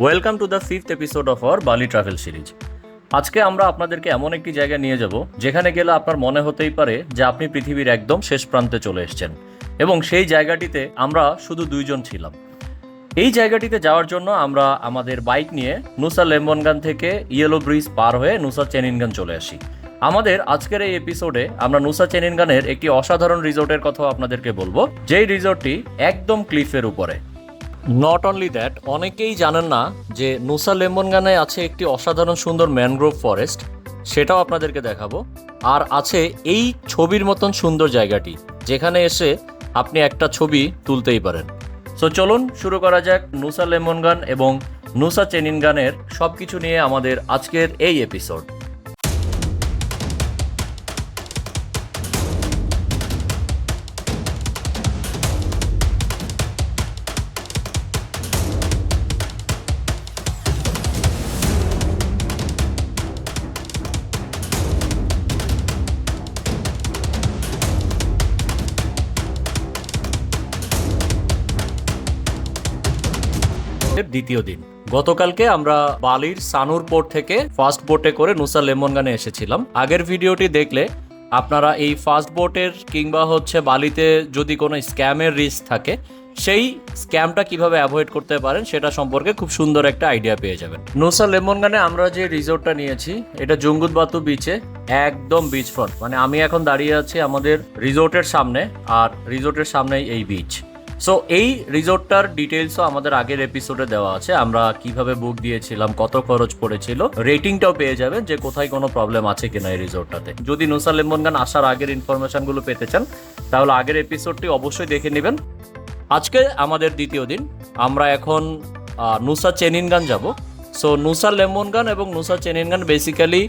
Welcome to the fifth episode of our Bali travel series আজকে আমরা আপনাদেরকে এমন একটি জায়গায় নিয়ে যাব, যেখানে গেলে আপনার মনে হতেই পারে যে আপনি পৃথিবীর একদম শেষ প্রান্তে চলে এসেছেন, এবং সেই জায়গাটিতে আমরা শুধু দুইজন ছিলাম। এই জায়গাটিতে যাওয়ার জন্য আমরা আমাদের বাইক নিয়ে নুসা লেম্বনগান থেকে ইয়েলো ব্রিজ পার হয়ে নুসা চেনিনগান চলে আসি। আমাদের আজকের এই এপিসোডে আমরা নুসা চেনিনগানের একটি অসাধারণ রিসোর্টের কথাও আপনাদেরকে বলব। যেই রিসোর্টটি একদম ক্লিফের উপরে। নট অনলি দ্যাট অনেকেই জানেন না যে নুসা লেমনগানে আছে একটি অসাধারণ সুন্দর ম্যানগ্রোভ ফরেস্ট। সেটাও আপনাদেরকে দেখাবো। আর আছে এই ছবির মতন সুন্দর জায়গাটি, যেখানে এসে আপনি একটা ছবি তুলতেই পারেন। সো চলুন শুরু করা যাক নুসা লেমনগান এবং নুসা চেনিনগানের সব কিছু নিয়ে আমাদের আজকের এই এপিসোড দ্বিতীয় দিন। গতকালকে আমরা বালির সানুর পোর্ট থেকে ফার্স্ট বোটে করে নুসা লেমনগানে এসেছিলাম। আগের ভিডিওটি দেখলে আপনারা এই ফার্স্ট বোটের কিংবা হচ্ছে বালিতে যদি কোনো স্ক্যামের রিস্ক থাকে, সেই স্ক্যামটা কীভাবে অ্যাভয়েড করতে পারেন সেটা সম্পর্কে খুব সুন্দর একটা আইডিয়া পেয়ে যাবেন। নুসা লেমনগানে আমরা যে রিসোর্টটা নিয়েছি, এটা জঙ্গুদ বাতু বিচে একদম বিচ ফ্রন্ট মানে আমি এখন দাঁড়িয়ে আছি আমাদের রিসোর্টের সামনে, আর রিসোর্টের সামনেই এই বিচ সো এই রিসোর্টটার ডিটেলসও আমাদের আগের এপিসোডে দেওয়া আছে। আমরা কীভাবে বুক দিয়েছিলাম, কত খরচ পড়েছিল রেটিংটাও পেয়ে যাবেন যে কোথায় কোনো প্রবলেম আছে কিনা এই রিসোর্টটাতে। যদি নুসা লেমনগান আসার আগের ইনফরমেশনগুলো পেতে চান, তাহলে আগের এপিসোডটি অবশ্যই দেখে নেবেন। আজকে আমাদের দ্বিতীয় দিন। আমরা এখন নুসা চেনিনগান যাব। সো নুসা লেমনগান এবং নুসা চেনিনগান বেসিক্যালি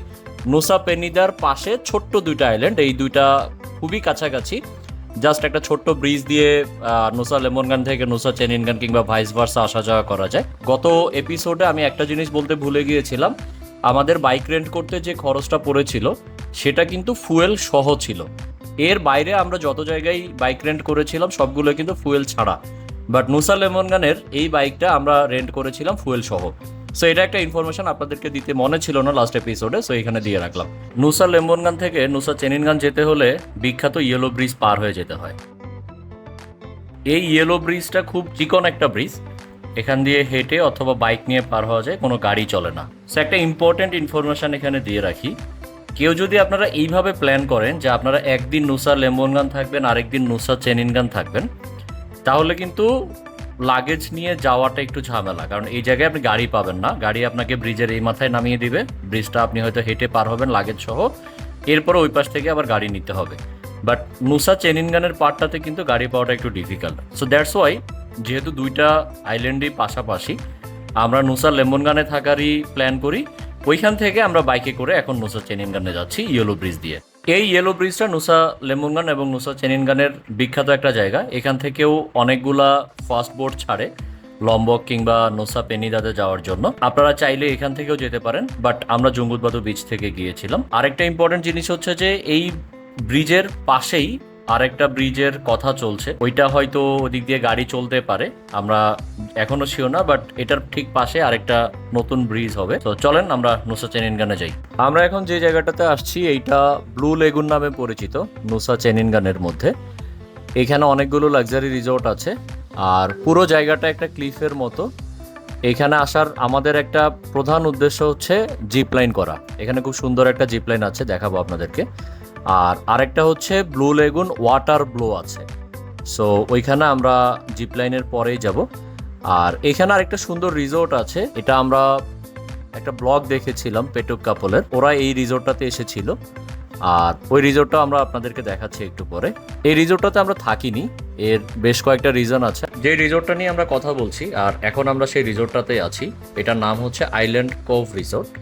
নুসা পেনিদার পাশে ছোট্ট দুইটা আইল্যান্ড এই দুইটা খুবই কাছাকাছি। জাস্ট একটা ছোট্ট ব্রিজ দিয়ে নুসা লেমনগান থেকে নুসা চেনিনগান কিংবা ভাইস ভার্সা আসা যাওয়া করা যায়। গত এপিসোডে আমি একটা জিনিস বলতে ভুলে গিয়েছিলাম। আমাদের বাইক রেন্ট করতে যে খরচটা পড়েছিল, সেটা কিন্তু ফুয়েল সহ ছিল। এর বাইরে আমরা যত জায়গায় বাইক রেন্ট করেছিলাম, সবগুলো কিন্তু ফুয়েল ছাড়া। বাট নুসা লেমনগানের এই বাইকটা আমরা রেন্ট করেছিলাম ফুয়েল সহ। সো এটা একটা ইনফরমেশন আপনাদেরকে দিতে মনে ছিল না লাস্ট এপিসোডে সো এখানে দিয়ে রাখলাম। নুসা লেম্বনগান থেকে নুসা চেনিনগান যেতে হলে বিখ্যাত ইয়েলো ব্রিজ পার হয়ে যেতে হয়। এই ইয়েলো ব্রিজটা খুব চিকন একটা ব্রিজ এখান দিয়ে হেঁটে অথবা বাইক নিয়ে পার হওয়া যায়, কোনো গাড়ি চলে না। সো একটা ইম্পর্টেন্ট ইনফরমেশন এখানে দিয়ে রাখি। কেউ যদি আপনারা এইভাবে প্ল্যান করেন যে আপনারা একদিন নুসা লেম্বনগান থাকবেন, আরেকদিন নুসা চেনিনগান থাকবেন, তাহলে কিন্তু লাগেজ নিয়ে যাওয়াটা একটু ঝামেলা, কারণ এই জায়গায় আপনি গাড়ি পাবেন না। গাড়ি আপনাকে ব্রিজের এই মাথায় নামিয়ে দিবে। ব্রিজটা আপনি হয়তো হেঁটে পার হবেন লাগেজ সহ। এরপরে ওই পাশ থেকে আবার গাড়ি নিতে হবে। বাট নুসা চেনিনগানের পার্টটাতে কিন্তু গাড়ি পাওয়াটা একটু ডিফিকাল্ট সো দ্যাটস ওয়াই যেহেতু দুইটা আইল্যান্ডই পাশাপাশি, আমরা নুসা লেমনগানে থাকারই প্ল্যান করি। ওইখান থেকে আমরা বাইকে করে এখন নুসা চেনিনগানে যাচ্ছি ইয়েলো ব্রিজ দিয়ে। এই ইয়েলো ব্রিজটা নুসা লেমুনগান এবং নুসা চেনিনগানের বিখ্যাত একটা জায়গা। এখান থেকেও অনেকগুলা ফাস্ট বোট ছাড়ে লম্বক কিংবা নোসা পেনিদাতে যাওয়ার জন্য। আপনারা চাইলে এখান থেকেও যেতে পারেন বাট আমরা জঙ্গুদবাদু বিচ থেকে গিয়েছিলাম। আরেকটা ইম্পর্টেন্ট জিনিস হচ্ছে যে এই ব্রিজের পাশেই আরেকটা ব্রিজের কথা চলছে। ওইটা হয়তো ওদিক দিয়ে গাড়ি চলতে পারে। আমরা এখনও শিও না বাট এটার ঠিক পাশে আরেকটা নতুন ব্রিজ হবে। তো চলেন, আমরা নুসা চেনিনগানে যাই। আমরা এখন যে জায়গাটাতে আসছি, এইটা ব্লু লেগুন নামে পরিচিত নুসা চেনিনগানের মধ্যে। এখানে অনেকগুলো লাক্সারি রিসোর্ট আছে, আর পুরো জায়গাটা একটা ক্লিফের মতো। এখানে আসার আমাদের একটা প্রধান উদ্দেশ্য হচ্ছে জিপ লাইন করা। এখানে খুব সুন্দর একটা জিপ লাইন আছে, দেখাবো আপনাদেরকে। আর আরেকটা হচ্ছে ব্লু লেগুন ওয়াটার ব্লো আছে। সো ওইখানে আমরা জিপ লাইনের পরেই যাব। আর এখানে আরেকটা সুন্দর রিসোর্ট আছে। এটা আমরা একটা ব্লগ দেখেছিলাম পেটুক কাপলের। ওরা এই রিসোর্টটাতে এসেছিল। আর ওই রিসোর্টটা আমরা আপনাদেরকে দেখাচ্ছি একটু পরে। এই রিসোর্টটাতে আমরা থাকিনি। এর বেশ কয়েকটা রিজন আছে। যে রিসোর্টটা নিয়ে আমরা কথা বলছি, আর এখন আমরা সেই রিসোর্টটাতে আছি, এটার নাম হচ্ছে আইল্যান্ড কোভ রিসোর্ট।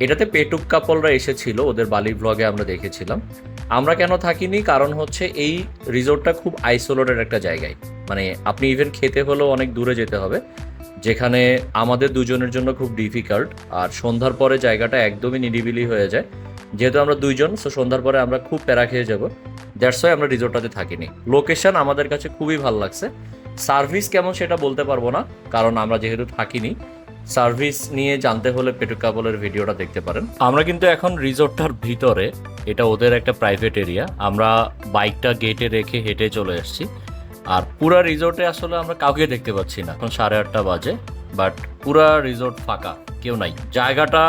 এটাতে পেটুক কাপলরা এসেছিল, ওদের বালি ব্লগে আমরা দেখেছিলাম। আমরা কেন থাকিনি? কারণ হচ্ছে এই রিসোর্টটা খুব আইসোলেটেড একটা জায়গায়। মানে আপনি ইভেন খেতে হলেও অনেক দূরে যেতে হবে। যেখানে আমাদের দুজনের জন্য খুব ডিফিকাল্ট আর সন্ধ্যার পরে জায়গাটা একদমই নিরিবিলি হয়ে যায়। যেহেতু আমরা দুইজন সো সন্ধ্যার পরে আমরা খুব প্যারা খেয়ে যাব। দ্যাটস ওয়াই আমরা রিসোর্টটাতে থাকিনি। লোকেশন আমাদের কাছে খুবই ভালো লাগছে। সার্ভিস কেমন সেটা বলতে পারব না, কারণ আমরা যেহেতু থাকিনি সার্ভিস নিয়ে জানতে হলে পেটুকাবলের ভিডিওটা দেখতে পারেন। আমরা কিন্তু এখন রিসোর্টটার ভিতরে, এটা ওদের একটা প্রাইভেট এরিয়া আমরা বাইকটা গেটে রেখে হেঁটে চলে এসেছি। আর পুরা রিসোর্টে আসলে আমরা কাউকে দেখতে পাচ্ছি না। এখন সাড়ে আটটা বাজে বাট পুরা রিসোর্ট ফাঁকা, কেউ নাই। জায়গাটা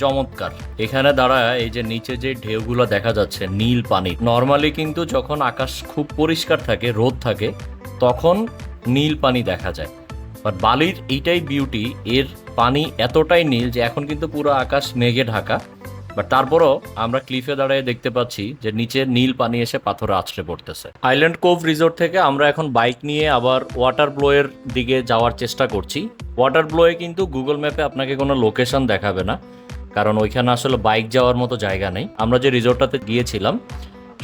চমৎকার। এখানে দাঁড়ায় এই যে নিচে যে ঢেউগুলো দেখা যাচ্ছে, নীল পানি। নর্মালি কিন্তু যখন আকাশ খুব পরিষ্কার থাকে, রোদ থাকে, তখন নীল পানি দেখা যায়। বাট বালির এইটাই বিউটি এর পানি এতটাই নীল যে এখন কিন্তু পুরো আকাশ মেঘে ঢাকা। বাট তারপরও আমরা ক্লিফে দাঁড়িয়ে দেখতে পাচ্ছি যে নিচে নীল পানি এসে পাথরে আছড়ে পড়তেছে। আইল্যান্ড কোভ রিসোর্ট থেকে আমরা এখন বাইক নিয়ে আবার ওয়াটার ব্লোয়ের দিকে যাওয়ার চেষ্টা করছি। ওয়াটার ব্লোয়ে কিন্তু গুগল ম্যাপে আপনাকে কোনো লোকেশন দেখাবে না, কারণ ওইখানে আসলে বাইক যাওয়ার মতো জায়গা নেই। আমরা যে রিসোর্টটাতে গিয়েছিলাম,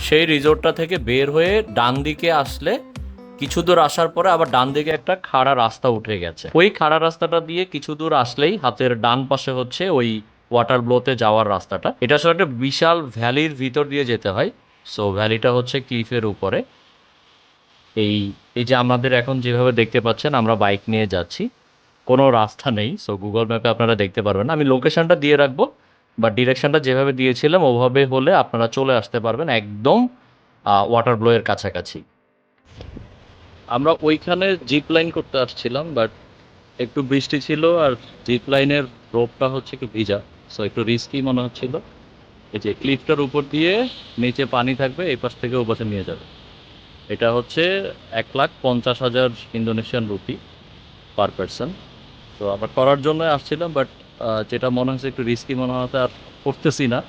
সেই রিসোর্টটা থেকে বের হয়ে ডান দিকে আসলে কিছু দূর আসার পরে আবার ডান দিকে একটা খাড়া রাস্তা উঠে গেছে। ওই খাড়া রাস্তাটা দিয়ে কিছু দূর আসলেই হাতের ডান পাশে হচ্ছে ওই ওয়াটার ব্লোতে যাওয়ার রাস্তাটা। এটা আসলে একটা বিশাল ভ্যালির ভিতর দিয়ে যেতে হয়। সো ভ্যালিটা হচ্ছে ক্লিফের উপরে। এই এই যে আমাদের এখন যেভাবে দেখতে পাচ্ছেন, আমরা বাইক নিয়ে যাচ্ছি। কোনো রাস্তা নেই। সো গুগল ম্যাপে আপনারা দেখতে পারবেন। আমি লোকেশনটা দিয়ে রাখব বা ডিরেকশনটা যেভাবে দিয়েছিলাম, ওভাবে হলে আপনারা চলে আসতে পারবেন একদম ওয়াটার ব্লোয়ের কাছাকাছি। আমরা ওইখানে জিপ লাইন করতে আসছিলাম বাট একটু বৃষ্টি ছিল আর জিপ লাইনের রোপটা হচ্ছে একটু ভিজা সো একটু রিস্কি মনে হচ্ছিল। এই যে ক্লিফটার উপর দিয়ে নিচে পানি থাকবে, এই পাশ থেকে ওপাশে নিয়ে যাবে। এটা হচ্ছে এক লাখ পঞ্চাশ হাজার ইন্দোনেশিয়ান রুপি পার পারসন তো আমরা করার জন্য আসছিলাম বাট যেটা মনে হচ্ছে একটু রিস্কি মনে হতে আর করতেছি না।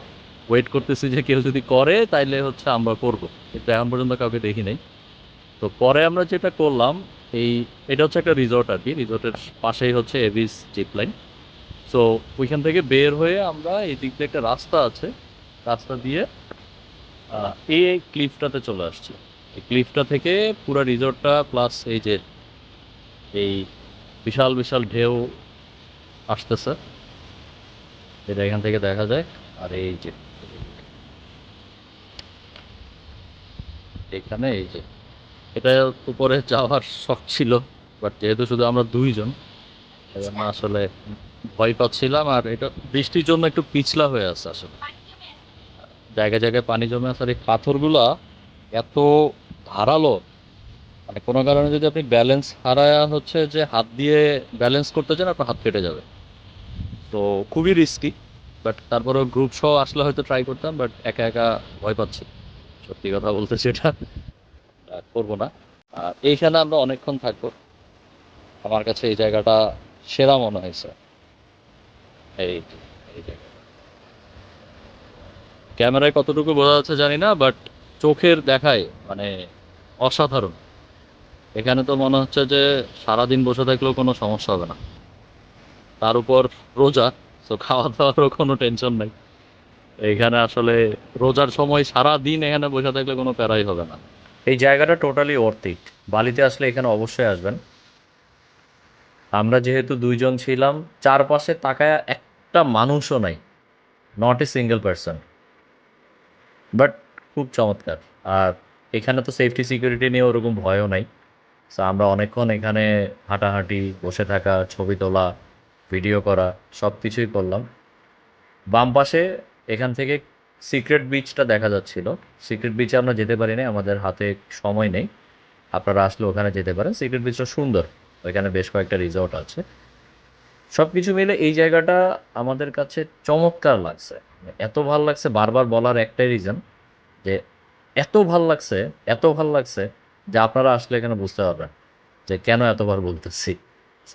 ওয়েট করতেছি যে কেউ যদি করে, তাইলে হচ্ছে আমরা করব। কিন্তু এখন পর্যন্ত কাউকে দেখি নাই। তো পরে আমরা যেটা করলাম, এই, এটা হচ্ছে একটা রিসোর্ট আর কি। রিসোর্টের পাশেই হচ্ছে এভিস জিপ লাইন সো ওইখান থেকে বের হয়ে আমরা এই দিক দিয়ে একটা রাস্তা আছে। রাস্তা দিয়ে এই ক্লিফটাতে চলে আসছি। এই ক্লিফটা থেকে পুরো রিসোর্টটা প্লাস এই যে, এই বিশাল বিশাল ঢেউ আসতেছে। এটা এখান থেকে দেখা যায় আর এই যে, এখানে এই যে এটা উপরে যাওয়ার শখ ছিল বাট যেহেতু শুধু আমরা দুইজন আসলে ভয় পাচ্ছিলাম আর এটা বৃষ্টির জন্য একটু পিছলা হয়ে আছে আসলে। জায়গায় জায়গায় পানি জমে আছে আর এই পাথরগুলা এত ধারালো মানে কোনো কারণে যদি আপনি ব্যালেন্স হারায় হচ্ছে যে হাত দিয়ে ব্যালেন্স করতে চান, আপনার হাত কেটে যাবে। তো খুবই রিস্কি বাট তারপরেও গ্রুপ সহ আসলে হয়তো ট্রাই করতাম বাট একা একা ভয় পাচ্ছি। সত্যি কথা বলতে সেটা করব না। আর এইখানে আমরা অনেকক্ষণ থাকব। আমার কাছে এই জায়গাটা সেরা মনে হয়েছে এই ক্যামেরায় কতটুকু বোঝা যাচ্ছে জানি না, বাট চোখের দেখায় মানে অসাধারণ। এখানে তো মনে হচ্ছে যে সারাদিন বসে থাকলেও কোনো সমস্যা হবে না। তার উপর রোজা, তো খাওয়া দাওয়ারও কোনো টেনশন নাই। এখানে আসলে রোজার সময় সারা দিন এখানে বসে থাকলে কোনো প্যারাই হবে না। এই জায়গাটা টোটালি অর্থিক বালিতে আসলে এখানে অবশ্যই আসবেন। আমরা যেহেতু দুইজন ছিলাম, চারপাশে তাকায় একটা মানুষও নাই not a single person but খুব চমৎকার। আর এখানে তো সেফটি সিকিউরিটি নিয়ে ওরকম ভয়ও নাই। সো আমরা অনেকক্ষণ এখানে হাঁটাহাঁটি, বসে থাকা, ছবি তোলা ভিডিও করা সব কিছুই করলাম। বাম পাশে এখান থেকে সিক্রেট বিচটা দেখা যাচ্ছিল। সিক্রেট বিচে আমরা যেতে পারি না আমাদের হাতে সময় নেই। আপনারা আসলে ওখানে যেতে পারেন। সিক্রেট বিচটা সুন্দর। ওইখানে বেশ কয়েকটা রিসর্ট আছে। সব কিছু মিলে এই জায়গাটা আমাদের কাছে চমৎকার লাগছে। এত ভালো লাগছে, বারবার বলার একটাই রিজন যে এত ভালো লাগছে, এত ভালো লাগছে যে আপনারা আসলে এখানে বুঝতে পারবেন যে কেন এতবার বলতেছি।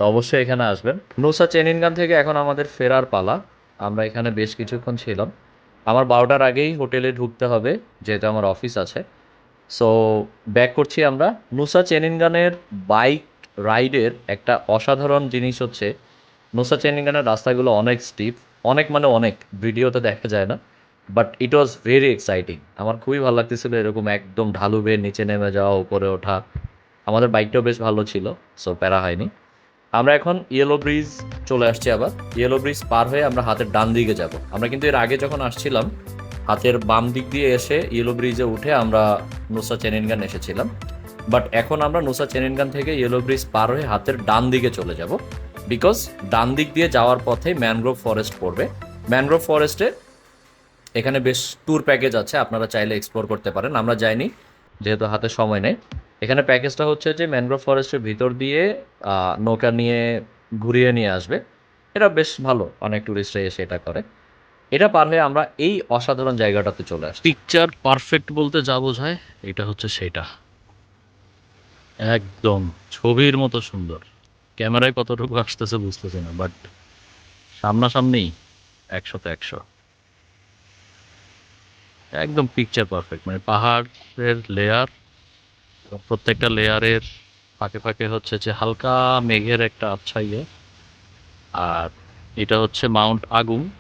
অবশ্যই এখানে আসবেন। নুসা চেনিনগান থেকে এখন আমাদের ফেরার পালা। আমরা এখানে বেশ কিছুক্ষণ ছিলাম। আমার বারোটার আগেই হোটেলে ঢুকতে হবে, যেহেতু আমার অফিস আছে। সো ব্যাক করছি আমরা। নুসা চেনিনগানের বাইক রাইডের একটা অসাধারণ জিনিস হচ্ছে নুসা চেনিনগানের রাস্তাগুলো অনেক স্টিপ অনেক মানে অনেক, ভিডিওতে দেখা যায় না but it was very exciting আমার খুবই ভালো লাগতেছিল এরকম একদম ঢালু বেয়ে নিচে নেমে যাওয়া, উপরে ওঠা। আমাদের বাইকটাও বেশ ভালো ছিল সো প্যারা হয়নি। আমরা এখন ইয়েলো ব্রিজ চলে আসছি আবার। ইয়েলো ব্রিজ পার হয়ে আমরা হাতের ডান দিকে যাব। আমরা কিন্তু এর আগে যখন আসছিলাম, হাতের বাম দিক দিয়ে এসে ইয়েলো ব্রিজে উঠে আমরা নুসা চেনিনগান এসেছিলাম। বাট এখন আমরা নুসা চেনিনগান থেকে ইয়েলো ব্রিজ পার হয়ে হাতের ডান দিকে চলে যাব। বিকজ ডান দিক দিয়ে যাওয়ার পথে ম্যানগ্রোভ ফরেস্ট পড়বে। ম্যানগ্রোভ ফরেস্টে এখানে বেশ ট্যুর প্যাকেজ আছে, আপনারা চাইলে এক্সপ্লোর করতে পারেন। আমরা যাইনি, যেহেতু হাতে সময় নেই। এখানে প্যাকেজটা হচ্ছে যে ম্যানগ্রোভ ফরেস্টের ভিতর দিয়ে নৌকা নিয়ে ঘুরিয়ে নিয়ে আসবে। এটা বেশ ভালো, অনেক ট্যুরিস্টরা এসে এটা করে। এটা পার হয়ে আমরা এই অসাধারণ জায়গাটাতে চলে আসি পিকচার পারফেক্ট বলতে যা বোঝায়, এটা হচ্ছে সেটা। একদম, ছবির মতো সুন্দর। ক্যামেরায় কতটুকু আসতেছে বুঝতেছি না বাট সামনাসামনি একশোতে একশো। একদম পিকচার পারফেক্ট মানে পাহাড়ের লেয়ার প্রত্যেকটা লেয়ারের ফাঁকে ফাঁকে হচ্ছে যে হালকা মেঘের একটা আচ্ছা ইয়ে। আর এটা হচ্ছে মাউন্ট আগুন।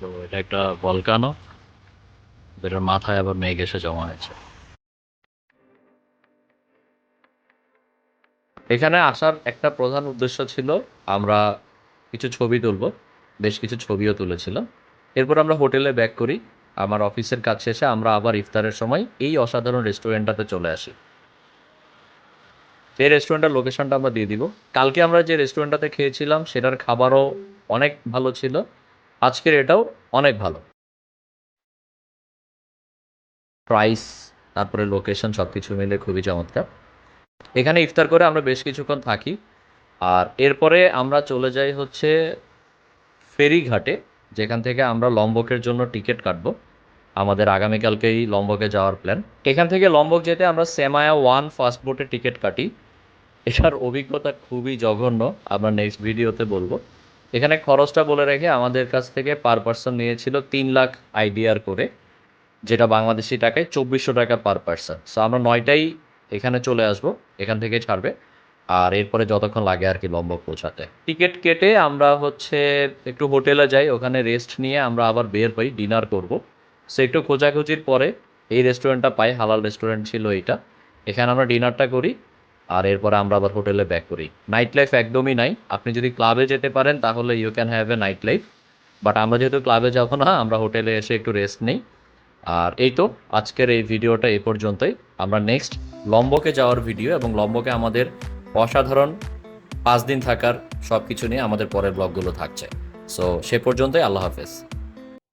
তো এটা একটা ভলকানো এটার মাথায় আবার মেঘ এসে জমা হয়েছে। এখানে আসার একটা প্রধান উদ্দেশ্য ছিল, আমরা কিছু ছবি তুলব। বেশ কিছু ছবিও তুলেছিলাম। এরপর আমরা হোটেলে ব্যাক করি। আমার অফিসের কাজ শেষে আমরা আবার ইফতারের সময় এই অসাধারণ রেস্টুরেন্টটাতে চলে আসি। এই রেস্টুরেন্টের লোকেশনটা আমরা দিয়ে দিব। কালকে আমরা যে রেস্টুরেন্টটাতে খেয়েছিলাম, সেটার খাবারও অনেক ভালো ছিল। আজকের এটাও অনেক ভালো। প্রাইস তারপরে লোকেশন সব কিছু মিলে খুবই চমৎকার। এখানে ইফতার করে আমরা বেশ কিছুক্ষণ থাকি। আর এরপরে আমরা চলে যাই হচ্ছে ফেরিঘাটে, যেখান থেকে আমরা লম্বকের জন্য টিকিট কাটবো। আমাদের আগামীকালকেই লম্বকে যাওয়ার প্ল্যান এখান থেকে লম্বক যেতে আমরা সেমায়া ওয়ান ফাস্ট বোটে টিকিট কাটি। এটার অভিজ্ঞতা খুবই জঘন্য, আমরা নেক্সট ভিডিওতে বলব। এখানে খরচটা বলে রেখে আমাদের কাছ থেকে পার পার্সন নিয়েছিল তিন লাখ আইডিআর করে, যেটা বাংলাদেশি টাকায় চব্বিশশো টাকা পার পার্সন সো আমরা নয়টাই এখানে চলে আসব, এখান থেকে ছাড়বে। আর এরপরে যতক্ষণ লাগে আর কি লম্বক পৌঁছাতে। টিকিট কেটে আমরা হচ্ছে একটু হোটেলে যাই, ওখানে রেস্ট নিয়ে আমরা আবার বের হই ডিনার করব। সো একটু খোঁজাখুঁজির পরে এই রেস্টুরেন্টটা পাই, হালাল রেস্টুরেন্ট ছিল এইটা। এখানে আমরা ডিনারটা করি আর এরপরে আমরা আবার হোটেলে ব্যাক করি। নাইট লাইফ একদমই নাই। আপনি যদি ক্লাবে যেতে পারেন, তাহলে you can have a night life but আমরা যেহেতু ক্লাবে যাব না, আমরা হোটেলে এসে একটু রেস্ট নেই। আর এই তো আজকের এই ভিডিওটা এই পর্যন্তই। আমরা নেক্সট লম্বকে যাওয়ার ভিডিও এবং লম্বকে আমাদের অসাধারণ পাঁচ দিন থাকার সব কিছু নিয়ে আমাদের পরের ব্লগগুলো থাকছে। সো সে পর্যন্তই, আল্লাহ হাফেজ।